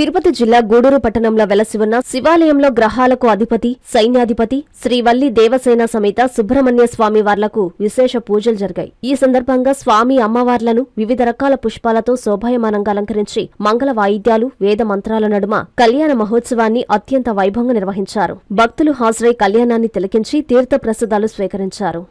తిరుపతి జిల్లా గూడూరు పట్టణంలో వెలసి ఉన్న శివాలయంలో గ్రహాలకు అధిపతి సైన్యాధిపతి శ్రీవల్లి దేవసేన సమేత సుబ్రహ్మణ్య స్వామి వార్లకు విశేష పూజలు జరిగాయి. ఈ సందర్భంగా స్వామి అమ్మవార్లను వివిధ రకాల పుష్పాలతో శోభాయమానంగా అలంకరించి మంగళ వాయిద్యాలు వేద మంత్రాల నడుమ కళ్యాణ మహోత్సవాన్ని అత్యంత వైభవంగా నిర్వహించారు. భక్తులు హాజరై కళ్యాణాన్ని తిలకించి తీర్థ ప్రసాదాలు స్వీకరించారు.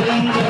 Gracias.